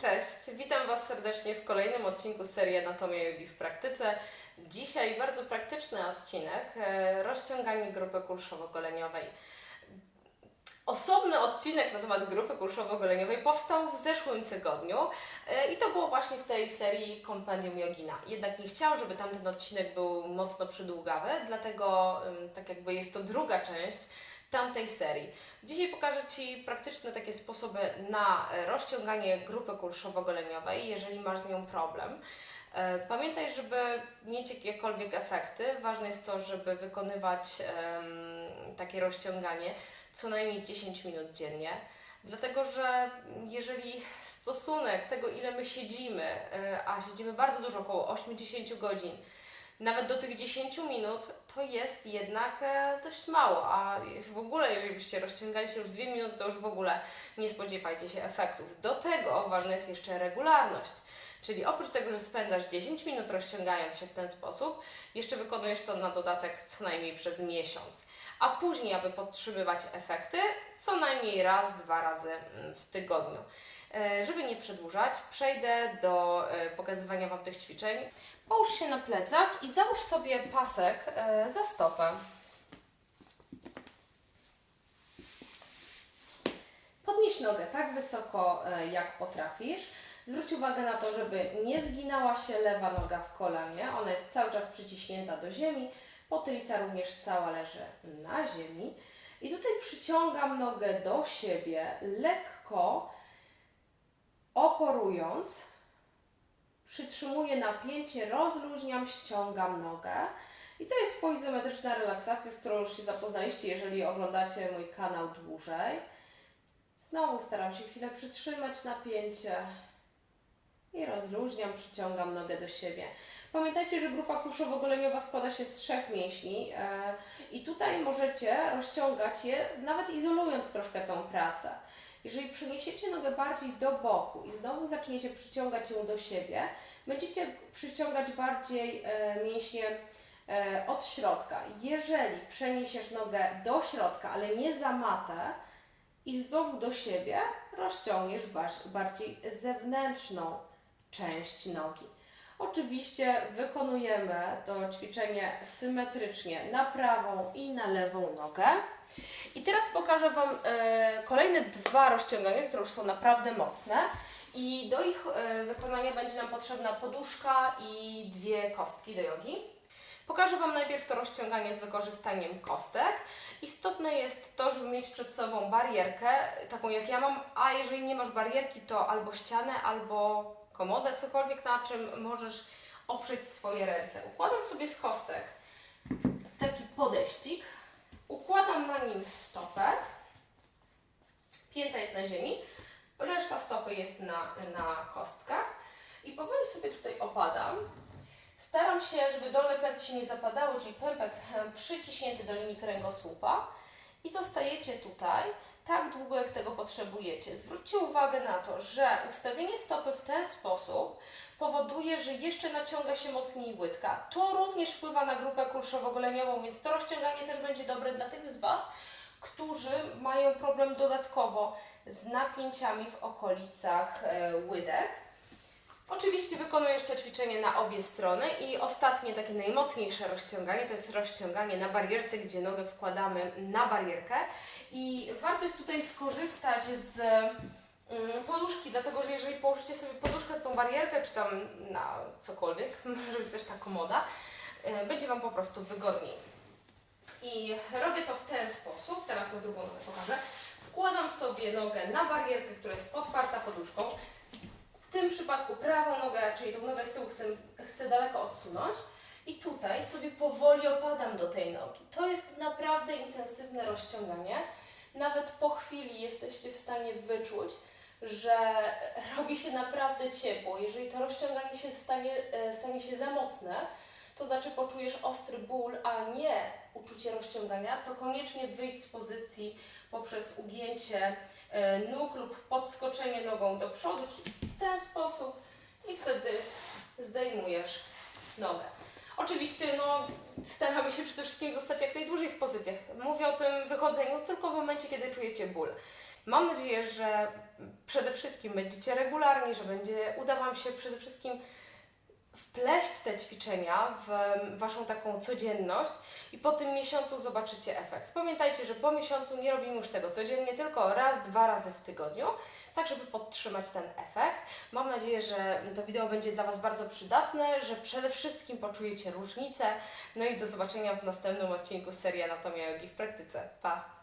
Cześć, witam Was serdecznie w kolejnym odcinku serii Anatomia Jogi w praktyce. Dzisiaj bardzo praktyczny odcinek, e, rozciąganie grupy kulszowo-goleniowej. Osobny odcinek na temat grupy kulszowo-goleniowej powstał w zeszłym tygodniu e, i to było właśnie w tej serii Kompendium Jogina. Jednak nie chciałam, żeby tamten odcinek był mocno przydługawy, dlatego tak jakby jest to druga część tamtej serii. Dzisiaj pokażę Ci praktyczne takie sposoby na rozciąganie grupy kulszowo-goleniowej, jeżeli masz z nią problem. E, Pamiętaj, żeby mieć jakiekolwiek efekty, ważne jest to, żeby wykonywać takie rozciąganie co najmniej 10 minut dziennie. Dlatego, że jeżeli stosunek tego, ile my siedzimy, e, a siedzimy bardzo dużo, około 8-10 godzin, nawet do tych 10 minut, to jest jednak e, dość mało. A w ogóle, jeżeli byście rozciągali się już 2 minuty, to już w ogóle nie spodziewajcie się efektów. Do tego ważna jest jeszcze regularność. Czyli oprócz tego, że spędzasz 10 minut rozciągając się w ten sposób, jeszcze wykonujesz to na dodatek co najmniej przez miesiąc. A później, aby podtrzymywać efekty, co najmniej raz, dwa razy mm, w tygodniu. E, Żeby nie przedłużać, przejdę do e, pokazywania Wam tych ćwiczeń. Połóż się na plecach i załóż sobie pasek e, za stopę. Podnieś nogę tak wysoko, jak potrafisz. Zwróć uwagę na to, żeby nie zginęła się lewa noga w kolanie. Ona jest cały czas przyciśnięta do ziemi. Potylica również cała leży na ziemi. I tutaj przyciągam nogę do siebie, lekko oporując. Przytrzymuję napięcie, rozluźniam, ściągam nogę. I to jest poizometryczna relaksacja, z którą już się zapoznaliście, jeżeli oglądacie mój kanał dłużej. Znowu staram się chwilę przytrzymać napięcie i rozluźniam, przyciągam nogę do siebie. Pamiętajcie, że grupa kuszowo-goleniowa składa się z trzech mięśni e, i tutaj możecie rozciągać je, nawet izolując troszkę tą pracę. Jeżeli przeniesiecie nogę bardziej do boku i znowu zaczniecie przyciągać ją do siebie, będziecie przyciągać bardziej e, mięśnie e, od środka. Jeżeli przeniesiesz nogę do środka, ale nie za matę i znowu do siebie, rozciągniesz bardziej zewnętrzną część nogi. Oczywiście wykonujemy to ćwiczenie symetrycznie na prawą i na lewą nogę. I teraz pokażę Wam e, kolejne dwa rozciągania, które już są naprawdę mocne. I do ich e, wykonania będzie nam potrzebna poduszka i dwie kostki do jogi. Pokażę Wam najpierw to rozciąganie z wykorzystaniem kostek. Istotne jest to, żeby mieć przed sobą barierkę, taką jak ja mam, a jeżeli nie masz barierki, to albo ścianę, albo komodę, cokolwiek na czym możesz oprzeć swoje ręce. Układam sobie z kostek taki podejścik, układam na nim stopę, pięta jest na ziemi, reszta stopy jest na, na kostkach. I powoli sobie tutaj opadam. Staram się, żeby dolne plecy się nie zapadały, czyli pępek e, przyciśnięty do linii kręgosłupa. I zostajecie tutaj tak długo, jak tego potrzebujecie. Zwróćcie uwagę na to, że ustawienie stopy w ten sposób powoduje, że jeszcze naciąga się mocniej łydka. To również wpływa na grupę kulszowo-goleniową, więc to rozciąganie też będzie dobre dla tych z Was, którzy mają problem dodatkowo z napięciami w okolicach e, łydek. Oczywiście wykonujesz to ćwiczenie na obie strony i ostatnie, takie najmocniejsze rozciąganie to jest rozciąganie na barierce, gdzie nogę wkładamy na barierkę i warto jest tutaj skorzystać z mm, poduszki, dlatego że jeżeli położycie sobie poduszkę na tą barierkę, czy tam na cokolwiek, może być też ta komoda, y, będzie Wam po prostu wygodniej. I robię to w ten sposób, teraz na drugą nogę pokażę. Wkładam sobie nogę na barierkę, która jest podparta poduszką. Tym przypadku prawą nogę, czyli tą nogę z tyłu chcę, chcę daleko odsunąć. I tutaj sobie powoli opadam do tej nogi. To jest naprawdę intensywne rozciąganie. Nawet po chwili jesteście w stanie wyczuć, że robi się naprawdę ciepło. Jeżeli to rozciąganie się stanie, e, stanie się za mocne, to znaczy poczujesz ostry ból, a nie uczucie rozciągania, to koniecznie wyjść z pozycji poprzez ugięcie e, nóg lub podskoczenie nogą do przodu, czyli w ten sposób i wtedy zdejmujesz nogę. Oczywiście no, staramy się przede wszystkim zostać jak najdłużej w pozycjach. Mówię o tym wychodzeniu tylko w momencie, kiedy czujecie ból. Mam nadzieję, że przede wszystkim będziecie regularni, że będzie uda Wam się przede wszystkim wpleść te ćwiczenia w Waszą taką codzienność i po tym miesiącu zobaczycie efekt. Pamiętajcie, że po miesiącu nie robimy już tego codziennie, tylko raz, dwa razy w tygodniu, tak żeby podtrzymać ten efekt. Mam nadzieję, że to wideo będzie dla Was bardzo przydatne, że przede wszystkim poczujecie różnicę. No i do zobaczenia w następnym odcinku serii Anatomia Jogi w praktyce. Pa!